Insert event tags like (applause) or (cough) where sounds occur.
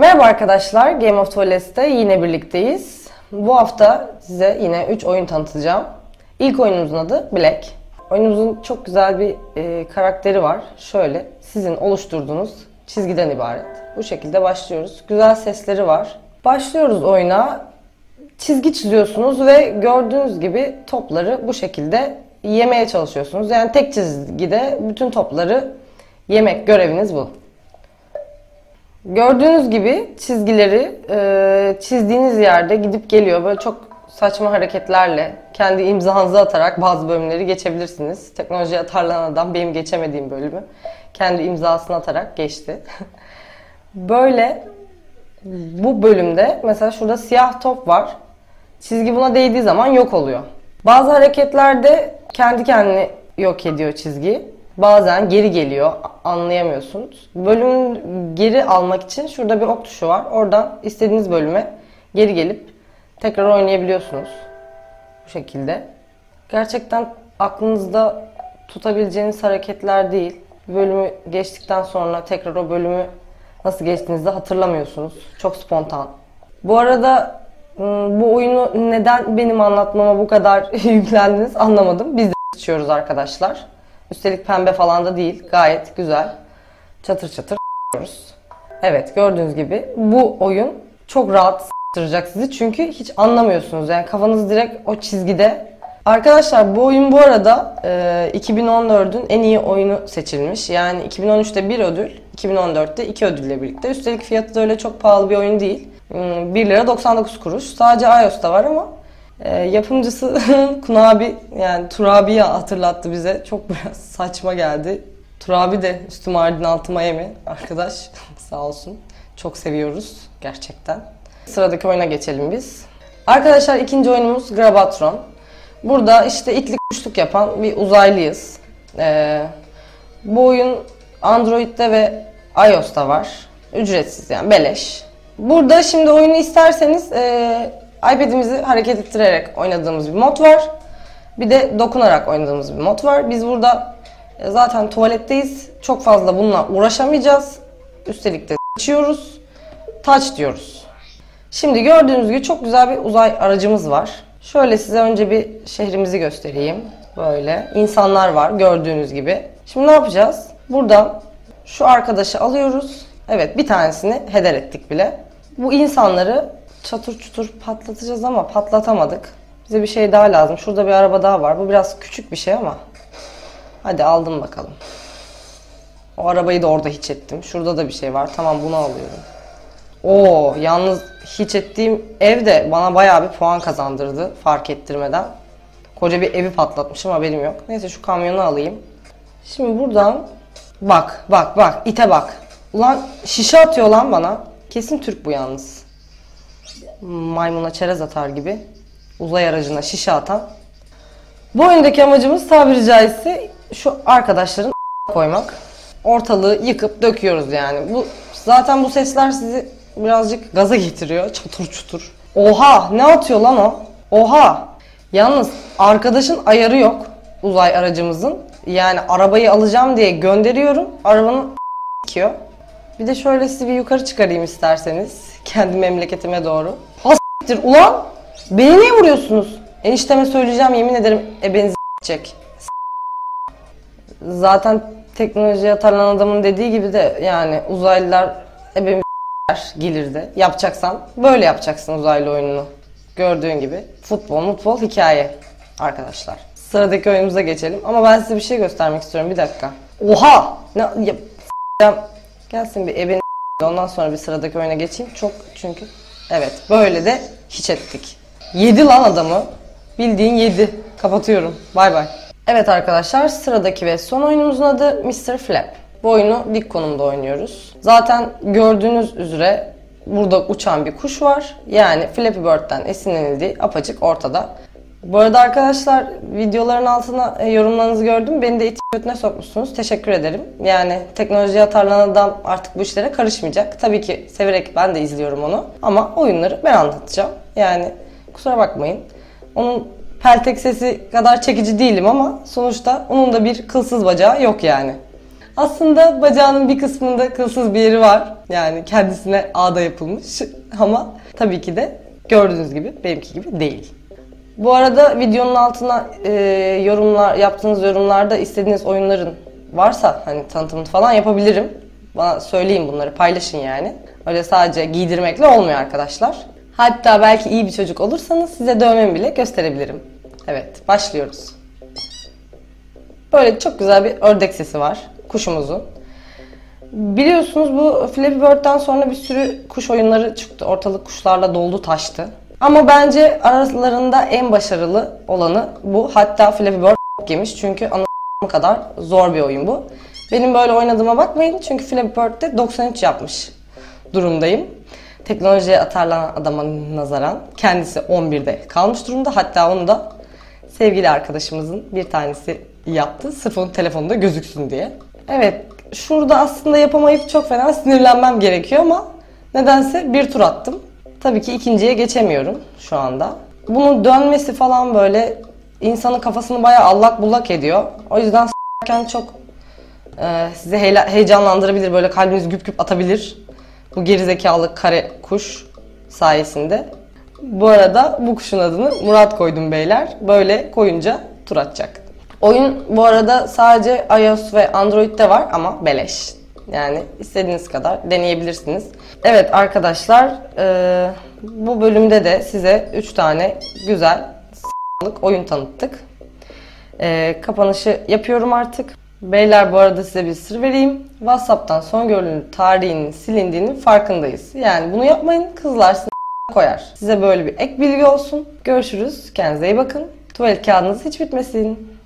Merhaba arkadaşlar, Game of Toilets'te yine birlikteyiz. Bu hafta size yine 3 oyun tanıtacağım. İlk oyunumuzun adı Black. Oyunumuzun çok güzel bir e, karakteri var. Şöyle, sizin oluşturduğunuz çizgiden ibaret. Bu şekilde başlıyoruz. Güzel sesleri var. Başlıyoruz oyuna. Çizgi çiziyorsunuz ve gördüğünüz gibi topları bu şekilde yemeye çalışıyorsunuz. Yani tek çizgide bütün topları yemek göreviniz bu. Gördüğünüz gibi çizgileri e, çizdiğiniz yerde gidip geliyor. Böyle çok saçma hareketlerle kendi imzanızı atarak bazı bölümleri geçebilirsiniz. Teknolojiye atarlanan adam benim geçemediğim bölümü kendi imzasını atarak geçti. (laughs) Böyle bu bölümde mesela şurada siyah top var. Çizgi buna değdiği zaman yok oluyor. Bazı hareketlerde kendi kendini yok ediyor çizgi. Bazen geri geliyor. Anlayamıyorsunuz. Bölümü geri almak için şurada bir ok tuşu var. Oradan istediğiniz bölüme geri gelip tekrar oynayabiliyorsunuz. Bu şekilde. Gerçekten aklınızda tutabileceğiniz hareketler değil. Bölümü geçtikten sonra tekrar o bölümü nasıl geçtiğinizi hatırlamıyorsunuz. Çok spontan. Bu arada ıı, bu oyunu neden benim anlatmama bu kadar (laughs) yüklendiniz anlamadım. Biz de (laughs) içiyoruz arkadaşlar. Üstelik pembe falan da değil. Gayet güzel. Çatır çatır s**yoruz. (laughs) Evet gördüğünüz gibi bu oyun çok rahat s**tıracak sizi. Çünkü hiç anlamıyorsunuz. Yani kafanız direkt o çizgide. Arkadaşlar bu oyun bu arada e, 2014'ün en iyi oyunu seçilmiş. Yani 2013'te bir ödül, 2014'te iki ödülle birlikte. Üstelik fiyatı da öyle çok pahalı bir oyun değil. 1 lira 99 kuruş. Sadece iOS'ta var ama e, yapımcısı (laughs) Kunabi yani Turabi'yi hatırlattı bize. Çok biraz saçma geldi. Turabi de üstüm ardın altıma yemi arkadaş (laughs) sağ olsun. Çok seviyoruz gerçekten. Sıradaki oyuna geçelim biz. Arkadaşlar ikinci oyunumuz Grabatron. Burada işte itlik kuşluk yapan bir uzaylıyız. Ee, bu oyun Android'de ve iOS'ta var. Ücretsiz yani beleş. Burada şimdi oyunu isterseniz e, iPad'imizi hareket ettirerek oynadığımız bir mod var. Bir de dokunarak oynadığımız bir mod var. Biz burada e, zaten tuvaletteyiz. Çok fazla bununla uğraşamayacağız. Üstelik de içiyoruz. Touch diyoruz. Şimdi gördüğünüz gibi çok güzel bir uzay aracımız var. Şöyle size önce bir şehrimizi göstereyim. Böyle insanlar var gördüğünüz gibi. Şimdi ne yapacağız? Buradan şu arkadaşı alıyoruz. Evet bir tanesini heder ettik bile. Bu insanları çatır çutur patlatacağız ama patlatamadık. Bize bir şey daha lazım. Şurada bir araba daha var. Bu biraz küçük bir şey ama. Hadi aldım bakalım. O arabayı da orada hiç ettim. Şurada da bir şey var. Tamam bunu alıyorum. Oo, yalnız hiç ettiğim ev de bana bayağı bir puan kazandırdı fark ettirmeden. Koca bir evi patlatmışım haberim yok. Neyse şu kamyonu alayım. Şimdi buradan bak bak bak ite bak. Ulan şişe atıyor lan bana. Kesin Türk bu yalnız. Maymuna çerez atar gibi. Uzay aracına şişe atan. Bu oyundaki amacımız tabiri caizse şu arkadaşların (laughs) koymak. Ortalığı yıkıp döküyoruz yani. Bu zaten bu sesler sizi birazcık gaza getiriyor. Çatır çutur. Oha ne atıyor lan o? Oha. Yalnız arkadaşın ayarı yok uzay aracımızın. Yani arabayı alacağım diye gönderiyorum. Arabanın. (laughs) Bir de şöyle sizi bir yukarı çıkarayım isterseniz. Kendi memleketime doğru. Hasittir ulan! Beni niye vuruyorsunuz? Enişteme söyleyeceğim yemin ederim ebenizi çek. Zaten teknolojiye atarlanan adamın dediği gibi de yani uzaylılar ebemi gelirdi. Yapacaksan böyle yapacaksın uzaylı oyununu. Gördüğün gibi futbol mutbol hikaye arkadaşlar. Sıradaki oyunumuza geçelim. Ama ben size bir şey göstermek istiyorum. Bir dakika. Oha! Ne, ya, gelsin bir ebeni ondan sonra bir sıradaki oyuna geçeyim. Çok çünkü evet böyle de hiç ettik. Yedi lan adamı. Bildiğin yedi. Kapatıyorum. Bay bay. Evet arkadaşlar sıradaki ve son oyunumuzun adı Mr. Flap. Bu oyunu dik konumda oynuyoruz. Zaten gördüğünüz üzere burada uçan bir kuş var. Yani Flappy Bird'den esinlenildiği apacık ortada. Bu arada arkadaşlar videoların altına e, yorumlarınızı gördüm. Beni de it götüne sokmuşsunuz. Teşekkür ederim. Yani teknolojiye atarlanan adam artık bu işlere karışmayacak. Tabii ki severek ben de izliyorum onu. Ama oyunları ben anlatacağım. Yani kusura bakmayın. Onun peltek sesi kadar çekici değilim ama sonuçta onun da bir kılsız bacağı yok yani. Aslında bacağının bir kısmında kılsız bir yeri var. Yani kendisine ağda yapılmış (laughs) ama tabii ki de gördüğünüz gibi benimki gibi değil. Bu arada videonun altına e, yorumlar yaptığınız yorumlarda istediğiniz oyunların varsa hani tanıtımını falan yapabilirim. Bana söyleyin bunları paylaşın yani. Öyle sadece giydirmekle olmuyor arkadaşlar. Hatta belki iyi bir çocuk olursanız size dövmemi bile gösterebilirim. Evet başlıyoruz. Böyle çok güzel bir ördek sesi var kuşumuzun. Biliyorsunuz bu Flappy Bird'den sonra bir sürü kuş oyunları çıktı. Ortalık kuşlarla doldu taştı. Ama bence aralarında en başarılı olanı bu. Hatta Flappy Bird (laughs) yemiş çünkü anı (laughs) kadar zor bir oyun bu. Benim böyle oynadığıma bakmayın çünkü Flappy Bird'de 93 yapmış durumdayım. Teknolojiye atarlanan adama nazaran kendisi 11'de kalmış durumda. Hatta onu da sevgili arkadaşımızın bir tanesi yaptı. Sırf onun telefonunda gözüksün diye. Evet şurada aslında yapamayıp çok fena sinirlenmem gerekiyor ama nedense bir tur attım. Tabii ki ikinciye geçemiyorum şu anda. Bunun dönmesi falan böyle insanın kafasını bayağı allak bullak ediyor. O yüzden s**ken çok e, sizi heyla- heyecanlandırabilir, böyle kalbiniz güp güp atabilir. Bu gerizekalı kare kuş sayesinde. Bu arada bu kuşun adını Murat koydum beyler. Böyle koyunca tur atacak. Oyun bu arada sadece iOS ve Android'de var ama beleş. Yani istediğiniz kadar deneyebilirsiniz. Evet arkadaşlar e, bu bölümde de size 3 tane güzel s**lık oyun tanıttık. E, kapanışı yapıyorum artık. Beyler bu arada size bir sır vereyim. WhatsApp'tan son görüntü tarihinin silindiğinin farkındayız. Yani bunu yapmayın kızlar koyar. Size böyle bir ek bilgi olsun. Görüşürüz. Kendinize iyi bakın. Tuvalet kağıdınız hiç bitmesin.